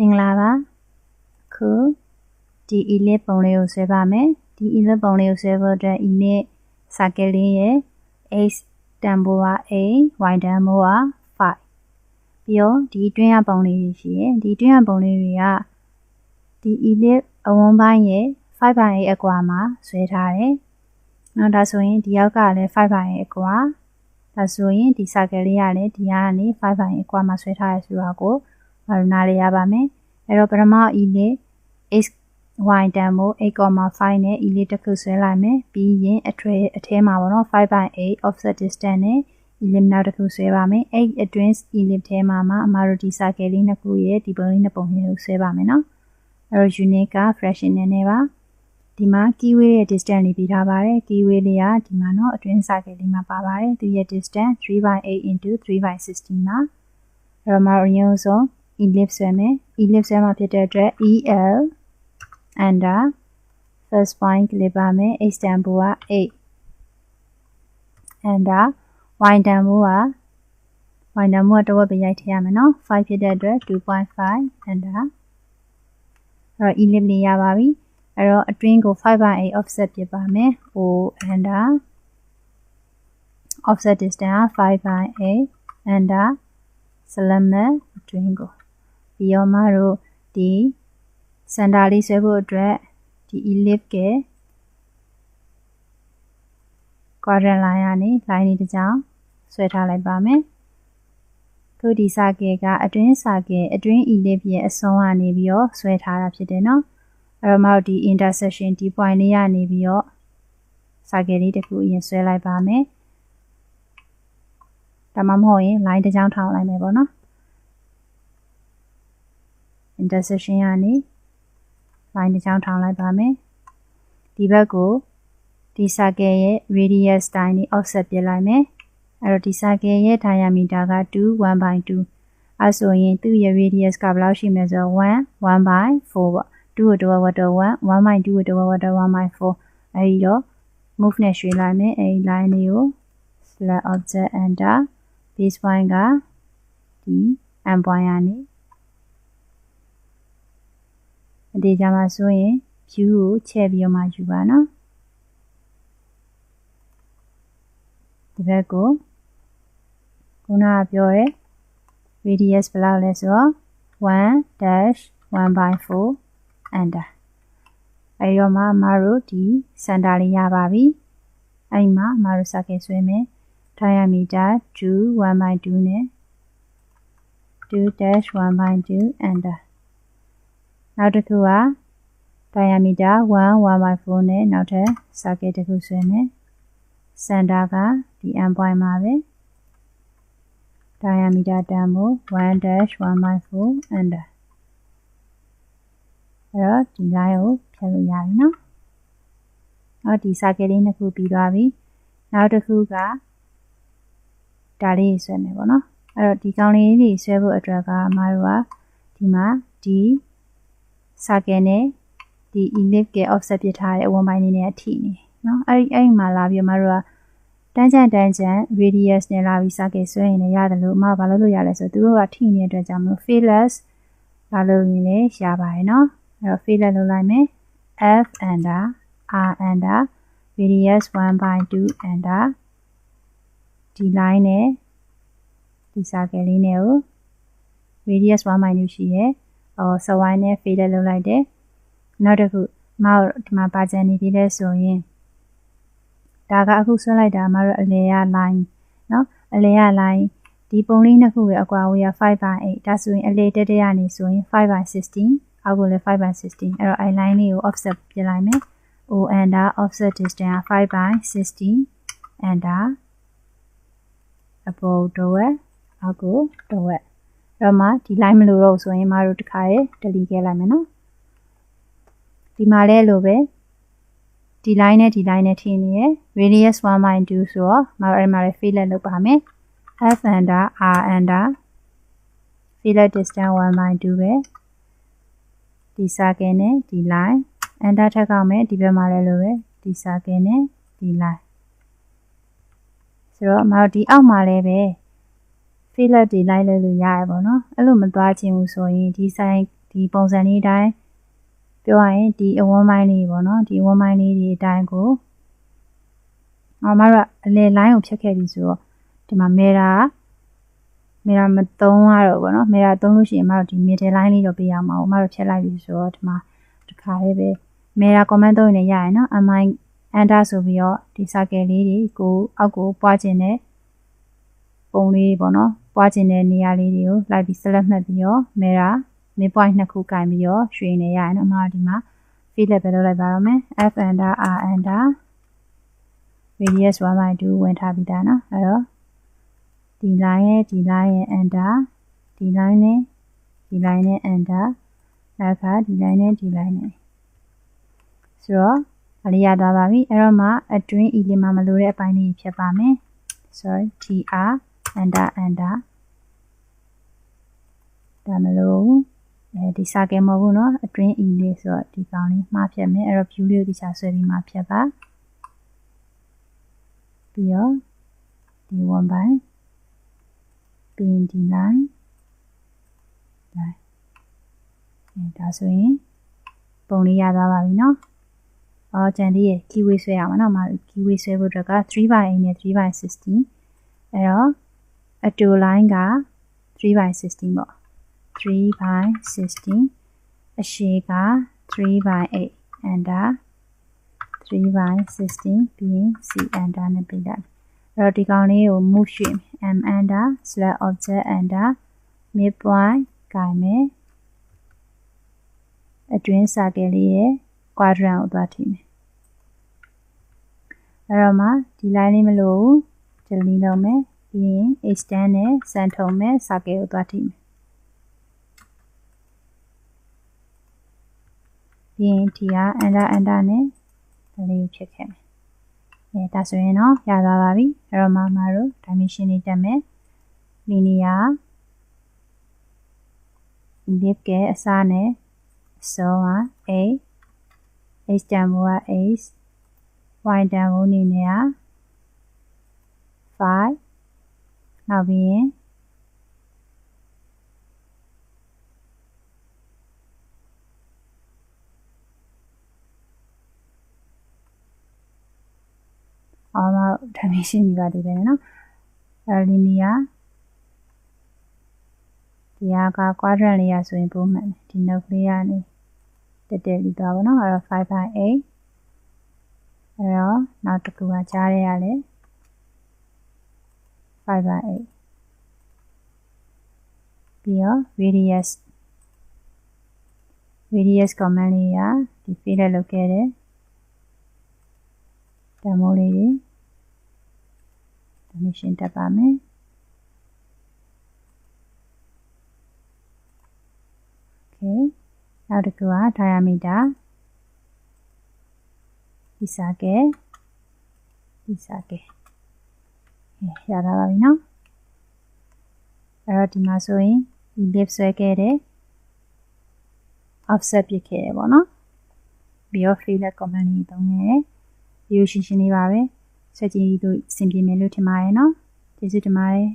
မင်္ဂလာပါခုဒီ elite ပုံလေးကိုဆွဲပါမယ်ဒီ elite ပုံလေးကိုဆွဲဖို့အတွက် elite circle လေးရဲ့ x တန်ဖိုးက8 y တန်ဖိုးက5ပြီးတော့ဒီတွင်းရပုံလေးတွေရှိရဲ့ဒီတွင်းရပုံလေးတွေကဒီ elite အဝန်းပိုင်းရဲ့5 by 8အကွာမှာဆွဲထားတယ်နောက်ဒါဆိုရင်ဒီရောက်ကလည်း5 by 8အကွာဒါဆိုရင်ဒီ circle လေးကလည်းဒီကနေ5 by 8အကွာမှာဆွဲထားရဆိုတော့ကို နားလေရပါမယ်အဲ့တော့ပထမ e လေး x y တန်မို့8.5နဲ့ e လေးတစ်ခုဆွဲလိုက်မယ်ပြီးရင်အထွေအထဲမှာပေါ့နော်5.8 offset distance နဲ့ e လေးနောက်တစ်ခုဆွဲပါမယ်အဲ့အတွင်း e လေးထဲမှာမှာအမတို့ဒီ circle လေးနှစ်ခုရဲ့ဒီပုံလေးနှစ်ပုံလေးကိုဆွဲပါမယ်နော်အဲ့တော့ unit က fraction နဲ့နေပါဒီမှာ keyway ရဲ့ distance လေးပြထားပါတယ် keyway လေးကဒီမှာเนาะအတွင်း circle လေးမှာပါပါတယ်သူရဲ့ distance 3/8 into 3/16ပါအဲ့တော့မအရင်ဆုံး ellipse ဆွဲမယ် ellipse ဆွဲမှာဖြစ်တဲ့အတွက် EL under first point ကလေးပါမယ် x တန်ဖိုးက8 under y တန်ဖိုးက y တန်ဖိုးကတဝက်ပဲရိုက်ထည့်ရမယ်နော်5ဖြစ်တဲ့အတွက်2.5 under အဲ့တော့ ellipse လေးရပါပြီအဲ့တော့အတွင်းကို5/8 offset ပြပါမယ် O under offset distance 5/8 under ဆလမတ်အတွင်းကို ပြီးတော့မှတို့ဒီစင်တာလေးဆွဲဖို့အတွက်ဒီ ellipse က quadrant line ကနေ line လေးတစ်ကြောင်းဆွဲထားလိုက်ပါမယ်ခုဒီစာကဲကအတွင်းစာကဲအတွင်း ellipse ရဲ့အဆုံးကနေပြီးတော့ဆွဲထားတာဖြစ်တယ်နော်အဲ့တော့မှဒီ intersection ဒီ point လေးကနေပြီးတော့စာကဲလေးတစ်ခုအရင်ဆွဲလိုက်ပါမယ်ဒါမှမဟုတ်ရင် line တစ်ကြောင်းထောင်လိုက်မယ်ပေါ့နော် intersection ကနေ line တစ်ချောင်းထောင်လိုက်ပါမယ်ဒီဘက်ကိုဒီ circle ရဲ့ radius တိုင်းนี่ offset ပြလိုက်မယ်အဲ့တော့ဒီ circle ရဲ့ diameter က2 1/2အဲဆိုရင်သူ့ရဲ့ radius ကဘယ်လောက်ရှိမလဲဆိုတော့1 1/4ပေါ့2ကိုတော့ဝတ်တော့1 1/2ကိုတော့ဝတ်တော့1/4အဲဒီတော့ move နဲ့ရွှေ့လိုက်မယ်အဲဒီ line လေးကို select object enter base point ကဒီ end point ကနေ အတေးကြမှာဆိုရင် view ကိုချဲ့ပြီးတော့မှယူပါနော်ဒီဘက်ကိုခုနကပြောရဲ radius ဘယ်လောက်လဲဆိုတော့1-1/4 enter အဲဒီတော့မှမတို့ဒီ center လေးရပါပြီအဲဒီမှာမတို့ circle ဆွဲမယ် diameter 2 1/2နဲ့ 2-1/2 enter နောက်တစ်ခုက diameter 1 1/4နဲ့နောက်ထပ် circle တစ်ခုဆွဲမယ် center ကဒီ end point မှာပဲ diameter တန်ဖို့1-1/4 enter အဲ့တော့ဒီ line ကိုဖြတ်လို့ရပြီနော်။နောက်ဒီ circle လေးနှစ်ခုပြီးသွားပြီ။နောက်တစ်ခုကဒါလေးဆွဲမယ်ပေါ့နော်။အဲ့တော့ဒီကောင်လေးတွေဆွဲဖို့အတွက်ကမတို့ကဒီမှာ ဒီ circle နဲ့ဒီ ellipse က offset ပြထားတဲ့အဝန်းပိုင်းလေးနဲ့အထိနေနော်အဲ့ဒီအဲ့ဒီမှာလာပြီးမတို့ကတန်းချန်တန်းချန် radius နဲ့လာပြီး circle ဆွဲရင်လည်းရတယ်လို့အမဘာလို့လို့ရလဲဆိုတော့သူတို့ကထိနေတဲ့အတွက်ကြောင့်မလို့ fairless လာလို့ရင်လည်းရပါတယ်နော်အဲ့တော့ fairless လုပ်လိုက်မယ် f under r under radius 1/2 under ဒီ line နဲ့ဒီ circle လေးနဲ့ကို radius 1/2ရှိရ ယ်ဟိုစဝိုင်းနဲ့ fade လုပ်လိုက်တယ်နောက်တစ်ခုမောက်ဒီမှာပါကြံနေသေးလဲဆိုရင်ဒါကအခုဆွဲလိုက်တာမတို့အလေရ line เนาะအလေရ line ဒီပုံလေးနှစ်ခုရဲ့အကွာဝေးက5 by 8ဒါဆိုရင်အလေတက်တက်ရနေဆိုရင်5 by 16အောက်ကိုလည်း5 by 16အဲ့တော့ i line လေးကို offset ပြလိုက်မယ် o under offset distance 5 by 16 under အပေါ်တော့ဝက်အောက်ကိုတော့ဝက် တော့မှဒီ line မလို့တော့ဆိုရင်မတို့တခါရဲ delete ခဲ့လိုက်မယ်နော်ဒီမှာလည်းလိုပဲဒီ line နဲ့ဒီ line နဲ့ထည့်နေရယ် radius 1/2ဆိုတော့မတို့အဲ့မှာလည်း fillet လုပ်ပါမယ် f under r under fillet distance 1/2ပဲဒီ circle နဲ့ဒီ line under ထပ်ကောက်မယ်ဒီဘက်မှာလည်းလိုပဲဒီ circle နဲ့ဒီ line ဆိုတော့မတို့ဒီအောက်မှာလ ည်းပဲ fillet တွေလိုက်လို့လို့ရတယ်ပေါ့နော်အဲ့လိုမသွားခြင်းဘူးဆိုရင်ဒီ sign ဒီဒီပုံစံလေးအတိုင်းပြောရရင်ဒီအဝန်းပိုင်းလေးပေါ့နော်ဒီအဝန်းပိုင်းလေးဒီအတိုင်းကိုအမတို့ကအလေ line ကိုဖြတ်ခဲ့ပြီဆိုတော့ဒီမှာ mirror မေရာမသုံးရတော့ဘောနော်မေရာသုံးလို့ရှိရင်အမတို့ဒီ middle line လေးတော့ပေးရမှာအမတို့ဖြတ်လိုက်ပြီဆိုတော့ဒီမှာတခါလေးပဲမေရာ comment သုံးနေရရင်နော် am i enter ဆိုပြီးတော့ဒီ circle လေးတွေကိုအောက်ကိုပွားခြင်းနဲ့ပုံလေးပေါ့နော် ပွားခြင်းတဲ့နေရာလေးတွေကိုလိုက်ပြီး select မှတ်ပြီးတော့မေရာ mid point နှစ်ခုကင်ပြီးတော့ရွှေနေရရင်အမတို့ဒီမှာ fill ပဲလုပ်လိုက်ပါတော့မယ် f enter r enter radius 1/2ဝင်ထားပြီးသားနော်အဲ့တော့ဒီ line ရဲ့ဒီ line ရဲ့ enter ဒီ line နဲ့ဒီ line နဲ့ enter နောက်ကဒီ line နဲ့ဒီ line နဲ့ဆိုတော့အလေးရသွားပါပြီအဲ့တော့မှ အတွင်း e လေးမှာမလိုတဲ့အပိုင်းလေးဖြတ်ပါမယ် sorry tr enter enter ဒါမလို့အဲဒီစာကဲမဟုတ်ဘူးเนาะအတွင်း e လေးဆိုတော့ဒီကောင်လေးမှားဖြတ်မယ်အဲ့တော့ view လေးကိုဒီချဆွဲပြီးမှာဖြတ်ပါပြီးတော့ဒီ one by ပြီးရင်ဒီ line line အဲဒါဆိုရင်ပုံလေးရသွားပါပြီเนาะအော်ဂျန်လေးရဲ့ keyway ဆွဲရမှာเนาะမှာ keyway ဆွဲဖို့အတွက်က3 by 8နဲ့3 by 16အဲ့တော့ အတူ line က3 by 16ပေါ့3 by 16အရှည်က3 by 8 enter 3 by 16ပြီးရင် c enter နဲ့ပြလိုက်အဲ့တော့ဒီကောင်လေးကို move ရွှေ့ m enter slash object enter midpoint ကိုင်မယ်အတွင်း circle လေးရဲ့ quadrant ကိုသွားထိမယ်အဲ့တော့မှဒီ line လေးမလို့ delete လုပ်မယ် ပြီးရင် extend နဲ့ send ထုံမယ် circle ကိုသွားထိမယ်ပြီးရင်ဒီက enter enter နဲ့ဒါလေးကိုဖြစ်ခဲ့မယ်အဲဒါဆိုရင်တော့ရသွားပါပြီအဲ့တော့မှမတို့ dimension လေးတက်မယ် linear ellipse ကအစားနဲ့အစုံက a h တန်ဖိုးက h y တန်ဖိုးအနေနဲ့က5 နောက်ပြီးရင်အောင်တော့ dimension ကြီးပါသေးတယ်နော်အဲ linear ဒီဟာက quadrant လေးရဆိုရင်ပုံမှန်ဒီ note လေးကနေတက်တက်ပြီးသွားပါတော့အဲ့တော့5 by 8အဲ့တော့နောက်တစ်ခုကကြားရရလဲ 5 by 8ပြီးတော့ radius radius command လေးကဒီ fill လုပ်ခဲ့တဲ့ demo လေးတွေ dimension တက်ပါမယ်โอเคနောက်တစ်ခုက diameter ဒီစားကဲဒီစားကဲ ရတာပါပြီနော်အဲ့တော့ဒီမှာဆိုရင်ဒီ lip ဆွဲခဲ့တဲ့ offset ပြခဲ့တယ်ပေါ့နော်ပြီးတော့ fill command လေးသုံးခဲ့ရိုးရှင်းရှင်းလေးပါပဲဆက်ကြည့်လို့အဆင်ပြေမယ်လို့ထင်ပါတယ်နော်ကျေးဇူးတင်ပါတယ်